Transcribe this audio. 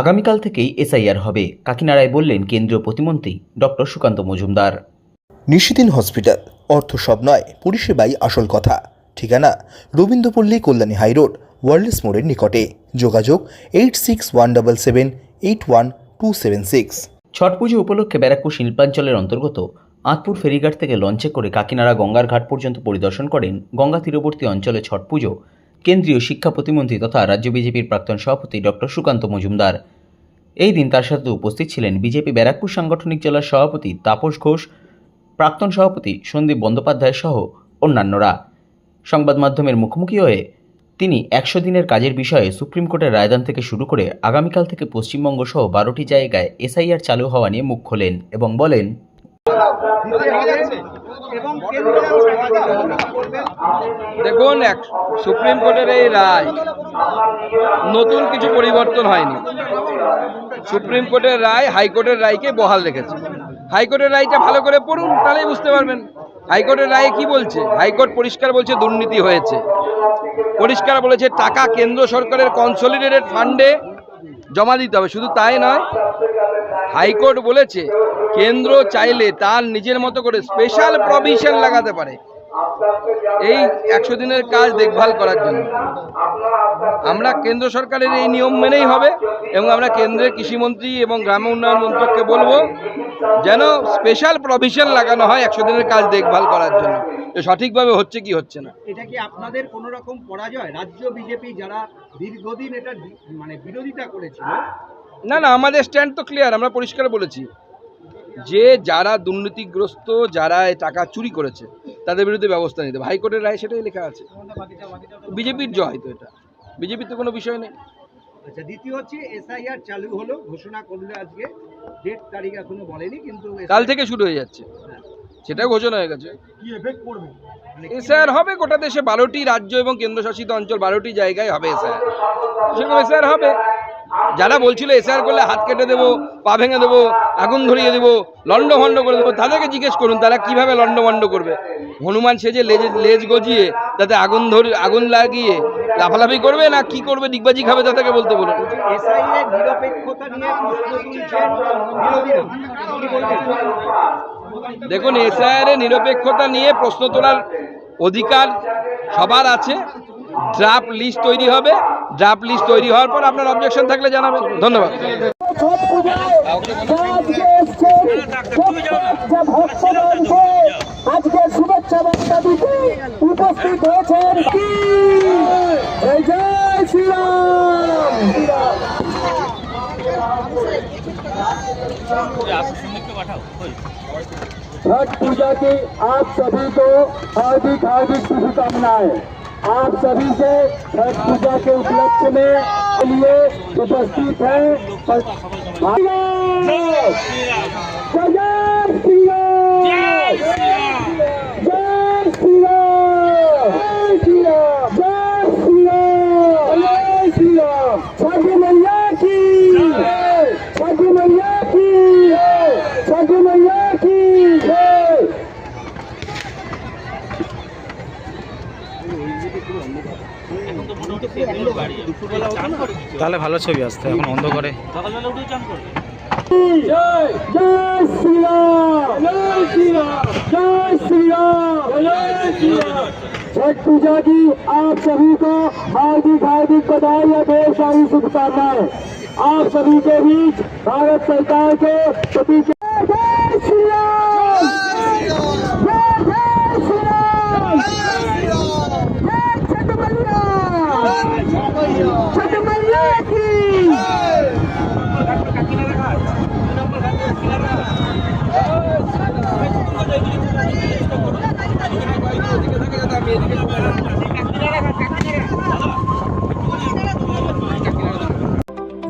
আগামীকাল থেকেই এসআইআর হবে। কাকিনাড়ায় বললেন কেন্দ্রীয় প্রতিমন্ত্রী ডক্টর সুকান্ত মজুমদার। নিশিদিন হসপিটাল অর্থ সব নয় পরিষেবাই আসল কথা। ঠিকানা রবীন্দ্রপল্লী কল্যাণী হাইরোড ওয়ার্ল্ডস মোড়ের নিকটে। যোগাযোগ eight six one double seven eight one two seven six. Chhath Puja উপলক্ষে ব্যারাকপুর শিল্পাঞ্চলের অন্তর্গত আঁতপুর ফেরিঘাট থেকে লঞ্চে করে কাকিনাড়া গঙ্গার ঘাট পর্যন্ত পরিদর্শন করেন গঙ্গা তীরবর্তী অঞ্চলে ছট পুজো। কেন্দ্রীয় শিক্ষা প্রতিমন্ত্রী তথা রাজ্য বিজেপির প্রাক্তন সভাপতি ডক্টর সুকান্ত মজুমদার। এই দিন তার সাথে উপস্থিত ছিলেন বিজেপি ব্যারাকপুর সাংগঠনিক জেলার সভাপতি তাপস ঘোষ, প্রাক্তন সভাপতি সন্দীপ বন্দ্যোপাধ্যায় সহ অন্যান্যরা। সংবাদ মাধ্যমের মুখোমুখি হয়ে তিনি একশো দিনের কাজের বিষয়ে সুপ্রিম কোর্টের রায়দান থেকে শুরু করে আগামীকাল থেকে পশ্চিমবঙ্গ সহ বারোটি জায়গায় এসআইআর চালু হওয়া নিয়ে মুখ খোলেন এবং বলেন দেখুন, এক সুপ্রিম কোর্টের এই রায় নতুন কিছু পরিবর্তন হয়নি। সুপ্রিম কোর্টের রায় হাইকোর্টের রায়কে বহাল রেখেছে। হাইকোর্টের রায়টা ভালো করে পড়ুন, তাহলেই বুঝতে পারবেন। হাইকোর্টের রায়ে কি বলছে? হাইকোর্ট পরিষ্কার বলছে দুর্নীতি হয়েছে। পরিষ্কার বলেছে টাকা কেন্দ্র সরকারের কনসলিডেটেড ফান্ডে জমা দিতে হবে। শুধু তাই নয়, হাইকোর্ট বলেছে কেন্দ্র চাইলে তার নিজের মতো করে স্পেশাল প্রভিশন লাগাতে পারে। এই একশো দিনের কাজ দেখভাল করার জন্য। আমরা কেন্দ্র সরকারের এই নিয়ম মেনেই হবে এবং আমরা কেন্দ্রের কৃষিমন্ত্রী এবং গ্রাম উন্নয়ন মন্ত্রককে বলব যেন স্পেশাল প্রভিশন লাগানো হয় একশো দিনের কাজ দেখভাল করার জন্য। সঠিকভাবে হচ্ছে কি হচ্ছে না? এটা কি আপনাদের কোনো রকম পরাজয়? রাজ্য বিজেপি যারা দীর্ঘদিন এটা মানে বিরোধিতা করেছিল না না আমাদের স্ট্যান্ড তো ক্লিয়ার আমরা পরিষ্কার বলেছি। যে যারা দুর্নীতিগ্রস্ত যারা টাকা চুরি করেছে তাদের বিরুদ্ধে ব্যবস্থা নিতে হবে। হাইকোর্টের রায় সেটাই লেখা আছে। বিজেপির জয় তো এটা। বিজেপির তো কোনো বিষয় নেই। আচ্ছা দ্বিতীয় হচ্ছে এসআইআর চালু হলো ঘোষণা করল আজকে। ডেট তারিখ এখনও বলেনি কিন্তু কাল থেকে শুরু হয়ে যাচ্ছে। সেটাও ঘোষণা হয়ে গেছে। কি এফেক্ট করবে মানে এসআর হবে গোটা দেশে বারোটি রাজ্য এবং কেন্দ্রশাসিত অঞ্চল বারোটি জায়গায় হবে এসআর সেরকম এসআর হবে। যারা বলছিল এসআর করলে হাত কেটে দেবো, পা ভেঙে দেবো, আগুন ধরিয়ে দেবো লন্ড ভন্ড করে দেবো, তাদেরকে জিজ্ঞেস করুন, তারা কীভাবে লন্ড ভন্ড করবে? হনুমান সেজে লেজ লেজ গজিয়ে তাতে আগুন ধরে, আগুন লাগিয়ে লাফালাফি করবে না কি করবে, ডিগবাজি খাবে, তাদেরকে বলতে বলুন। দেখুন, এসআইআর নিরপেক্ষতা নিয়ে প্রশ্ন তোলার অধিকার সবার আছে। ড্রাফট লিস্ট তৈরি হবে ড্রাফট লিস্ট তৈরি হওয়ার পর আপনার অবজেকশন থাকলে জানাবেন ধন্যবাদ ভক্তগণকে আজকে শুভেচ্ছা বার্তা দিতে উপস্থিত হয়েছেন কি এই জয় শ্রীরাম छठ पूजा की आप सभी को हार्दिक हार्दिक शुभकामनाएं आप सभी से छठ पूजा के उपलक्ष्य में लिए उपस्थित है। তাহলে ভালো ছবি আসতো এখন অন্ধকারে जय जय श्री राम जय श्री राम जय श्री राम जय श्री राम छठ पूजा की आप सभी को हार्दिक हार्दिक बधाई और ढेर सारी शुभकामनाएं आप सभी के बीच भारत सरकार के प्रति जय जय श्री राम